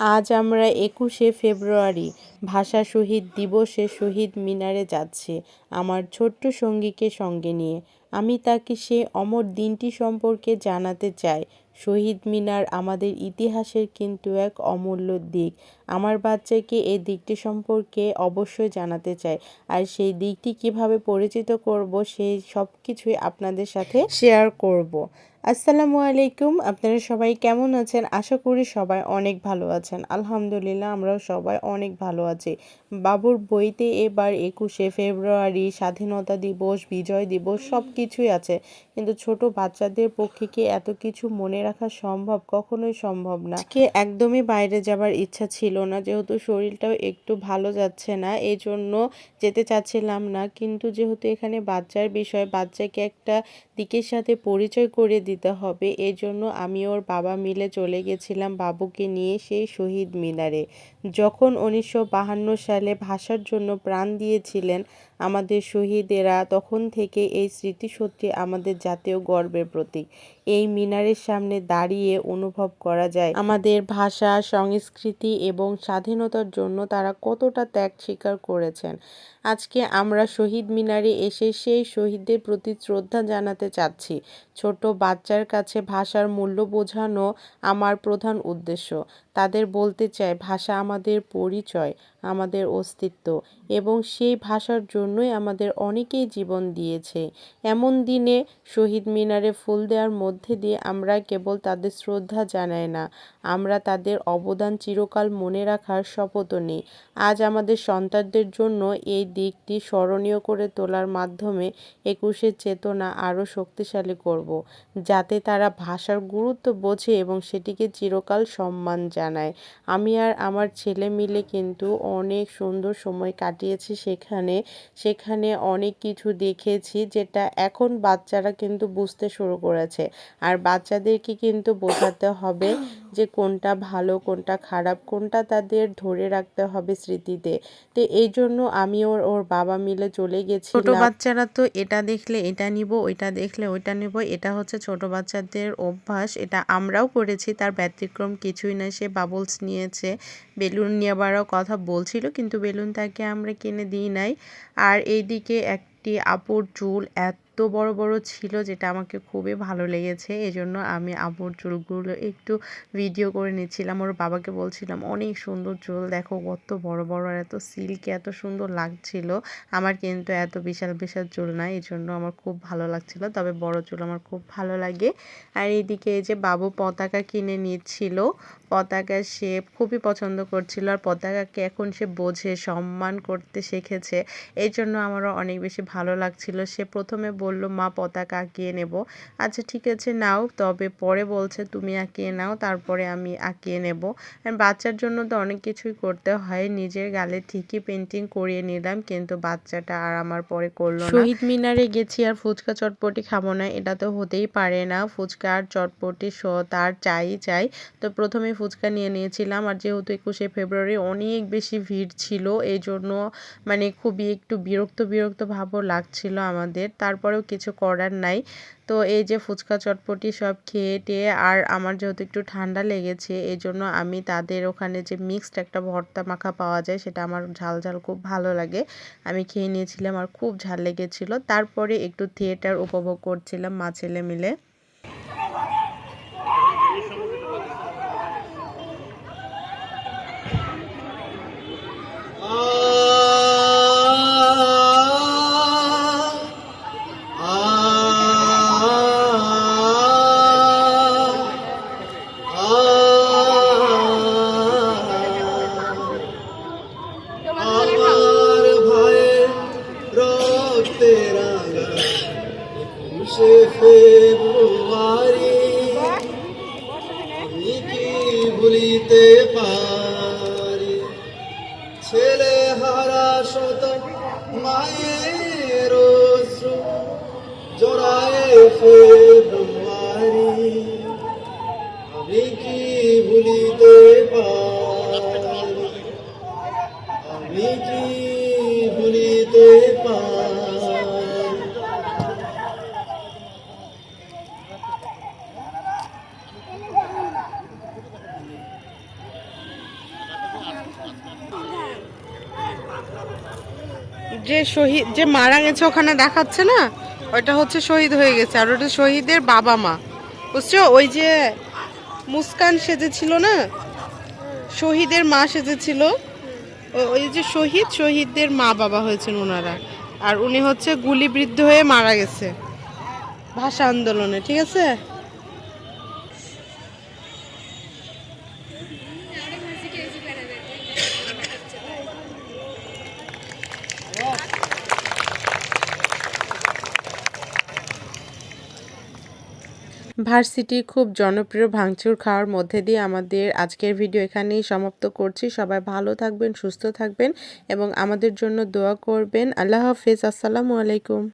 আজ আমরা একুশে ফেব্রুয়ারি, ভাষা শহীদ দিবসে শহীদ মিনারে যাচ্ছি, আমার ছোট্ট সঙ্গীকে সঙ্গে নিয়ে। আমি তাকে সে অমর দিনটি সম্পর্কে জানাতে চাই। শহীদ মিনার আমাদের ইতিহাসের কিন্তু এক অমূল্য দিক। আমার বাচ্চাকে এই দিকটি সম্পর্কে অবশ্যই জানাতে চাই। আর সেই দিকটি কীভাবে পরিচিত করব সেই সব কিছুই আপনাদের সাথে শেয়ার করব। আসসালামু আলাইকুম, আপনারা সবাই কেমন আছেন? আশা করি সবাই অনেক ভালো আছেন। আলহামদুলিল্লাহ, আমরাও সবাই অনেক ভালো আছি। বাবুর বইতে এবার একুশে ফেব্রুয়ারি স্বাধীনতা দিবস, বিজয় দিবস সব কিছুই আছে। কিন্তু ছোট বাচ্চাদের পক্ষে কি এত কিছু মনে রাখা সম্ভব? কখনোই সম্ভব না। আজকে একদমই বাইরে যাবার ইচ্ছা ছিল না, যেহেতু শরীরটাও একটু ভালো যাচ্ছে না এই জন্য যেতে চাচ্ছিলাম না। কিন্তু যেহেতু এখানে বাচ্চার বিষয়, বাচ্চাকে একটা দিকের সাথে পরিচয় করে দিতে হবে এই জন্য আমি ওর বাবা মিলে চলে গেছিলাম বাবুকে নিয়ে সেই শহীদ মিনারে। যখন উনিশশো বাহান্ন সালে ভাষার জন্য প্রাণ দিয়েছিলেন আমাদের শহীদেরা, তখন থেকে এই স্মৃতিসত্যি আমাদের জাতীয় গর্বের প্রতীক। এই মিনারের সামনে দাঁড়িয়ে অনুভব করা যায় আমাদের ভাষা, সংস্কৃতি এবং স্বাধীনতার জন্য তারা কতটা ত্যাগ স্বীকার করেছেন। আজকে আমরা শহীদ মিনারে এসে সেই শহীদদের প্রতি শ্রদ্ধা জানাতে চাচ্ছি। ছোট বাচ্চার কাছে ভাষার মূল্য বোঝানো আমার প্রধান উদ্দেশ্য। তাদের বলতে চাই ভাষা আমাদের পরিচয়। আমাদের অস্তিত্ব এবং সেই ভাষার জন্যই আমাদের অনেকেই জীবন দিয়েছে। এমন দিনে শহীদ মিনারে ফুল দেওয়ার মধ্যে দিয়ে আমরা কেবল তাদের শ্রদ্ধা জানাই না, আমরা তাদের অবদান চিরকাল মনে রাখার শপথও নিই। আজ আমাদের সন্তানদের জন্য এই দিকটি স্মরণীয় করে তোলার মাধ্যমে একুশের চেতনা আরও শক্তিশালী করব, যাতে তারা ভাষার গুরুত্ব বোঝে এবং সেটিকে চিরকাল সম্মান জানায়। আমি আর আমার ছেলে মিলে কিন্তু অনেক সুন্দর সময় কাটিয়েছি সেখানে। সেখানে অনেক কিছু দেখেছি যেটা এখন বাচ্চারা কিন্তু বুঝতে শুরু করেছে। আর বাচ্চাদেরকে কিন্তু বোঝাতে হবে যে কোনটা ভালো কোনটা খারাপ কোনটা তাদের ধরে রাখতে হবে স্মৃতিতে। তো এই জন্য আমি ওর ওর বাবা মিলে চলে গেছি ছোট বাচ্চারা তো এটা দেখলে এটা নিব ওইটা দেখলে ওইটা নিব এটা হচ্ছে ছোট বাচ্চাদের অভ্যাস এটা আমরাও করেছি তার ব্যতিক্রম কিছুই না সে বাবলস নিয়েছে বেলুন নেওয়ারও কথা বলছিল কিন্তু বেলুন তাকে আমরা কিনে দিই নাই। আর এইদিকে একটি আপুর চুল এত এত বড় বড় ছিল যেটা আমাকে খুবই ভালো লেগেছে। এজন্য আমি আবুর চুলগুলো একটু ভিডিও করে নিচ্ছিলাম। ওর বাবাকে বলছিলাম, অনেক সুন্দর চুল, দেখো কত বড় বড় আর এত সিল্কি এত সুন্দর লাগছিল। আমার কিন্তু এত বিশাল বিশাল চুল নাই এই জন্য আমার খুব ভালো লাগছিল। তবে বড় চুল আমার খুব ভালো লাগে। আর এইদিকে এই যে বাবু পতাকা কিনে নিচ্ছিল পতাকা সে খুবই পছন্দ করছিল আর পতাকাকে এখন সে বোঝে, সম্মান করতে শিখেছে। এই জন্য আমারও অনেক বেশি ভালো লাগছিল। সে প্রথমে বলল, মা, পতাকা আঁকিয়ে নেব। আচ্ছা ঠিক আছে, নাও। তবে পরে বলছে, তুমি আঁকিয়ে নাও, তারপরে আমি আঁকিয়ে নেব। বাচ্চার জন্য তো অনেক কিছুই করতে হয়। নিজের গালে ঠিকই পেন্টিং করিয়ে নিলাম, কিন্তু বাচ্চাটা আর আমার পরে করল শহীদ মিনারে গেছি আর ফুচকা চটপটি খাব না, এটা তো হতেই পারে না। ফুচকা আর চটপটি স তার চাই চাই। তো প্রথমে ফুচকা নিয়ে নিয়েছিলাম। আর যেহেতু একুশে ফেব্রুয়ারি অনেক বেশি ভিড় ছিল, এই জন্য মানে খুবই একটু বিরক্ত বিরক্ত ভাবও লাগছিল আমাদের। তারপরেও কিছু করার নাই। তো এই যে ফুচকা চটপটি সব খেয়ে টেয়ে আর আমার যেহেতু একটু ঠান্ডা লেগেছে, এই জন্য আমি তাদের ওখানে যে মিক্সড একটা ভর্তা মাখা পাওয়া যায়, সেটা আমার ঝাল ঝাল খুব ভালো লাগে। আমি খেয়ে নিয়েছিলাম আর খুব ঝাল লেগেছিল। তারপরে একটু থিয়েটার উপভোগ করছিলাম মা ছেলে মিলে। ফেব্রুয়ারি, আমি ভুলিতে পারি? ছেলে হারা শত মায়ের জড়ায় ফেব্রুয়ারি, আমি কি ভুলিতে পারি? আমি ভুলিতে পারি যে শহীদ, যে মারা গেছে ওখানে দেখাচ্ছে না? ওইটা হচ্ছে শহীদ হয়ে গেছে, আর ওটা শহীদের বাবা মা। বুঝছ? ওই যে মুস্কান সেজেছিল না? শহীদের মা সেজেছিল। ওই যে শহীদ শহীদদের মা বাবা হয়েছেন ওনারা। আর উনি হচ্ছে গুলিবৃদ্ধ হয়ে মারা গেছে। ভাষা আন্দোলনে, ঠিক আছে? ভার্সিটি খুব জনপ্রিয় ভাঙচুর খাওয়ার মধ্যে দিয়ে আমাদের আজকের ভিডিও এখানেই সমাপ্ত করছি। সবাই ভালো থাকবেন, সুস্থ থাকবেন এবং আমাদের জন্য দোয়া করবেন। আল্লাহ হাফেজ, আসসালামু আলাইকুম।